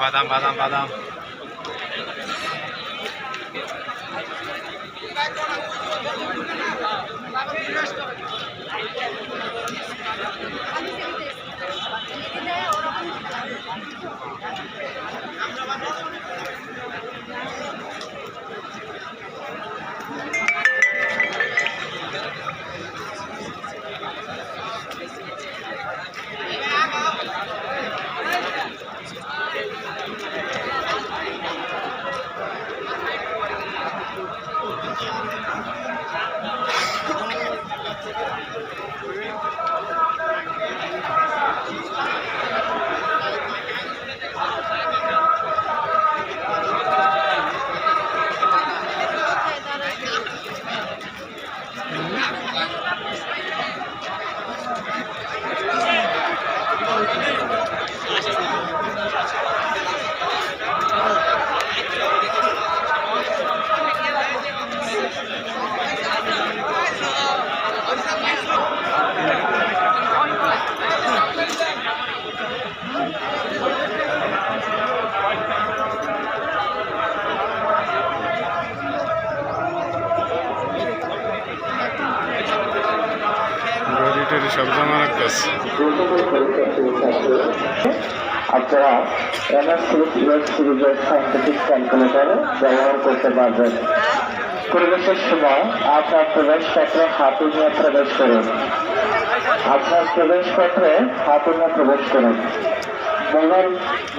বাদাম বাদাম বাদাম। টড়ি সব জমা রাখতেছে আপনারা এনএস সিরিজ সিরিজের সাইন্টিফিক ক্যালকুলেটর ব্যবহার করতে পারবেন প্রবেশের সময় আপনার প্রবেশপত্রে হাতে নিয়ে প্রবেশ করুন। আপনার প্রবেশপত্রে হাতে নিয়ে প্রবেশ করুন। মোবাইল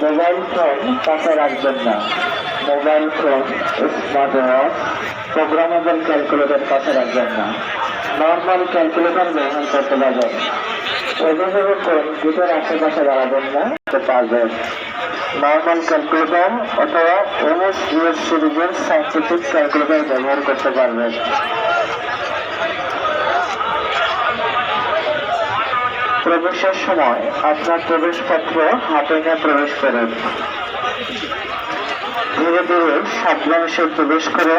মোবাইল ফোন কাছে রাখবেন না। Mobile phone smart watch programmable calculator কাছে রাখবেন না। নর্মাল ক্যালকুলেটর ব্যবহার করতে পারবেন এভাবে কোন গেটের আশেপাশে দাঁড়াবেন না পারবেন নর্মাল ক্যালকুলেটর অথবা এমএস ইউএস সিরিজের সাইন্টিফিক ক্যালকুলেটর ব্যবহার করতে পারবেন প্রবেশের সময় আপনার প্রবেশপত্র হাতে নিয়ে প্রবেশ করেন। ধীরে ধীরে সাবধানে প্রবেশ করে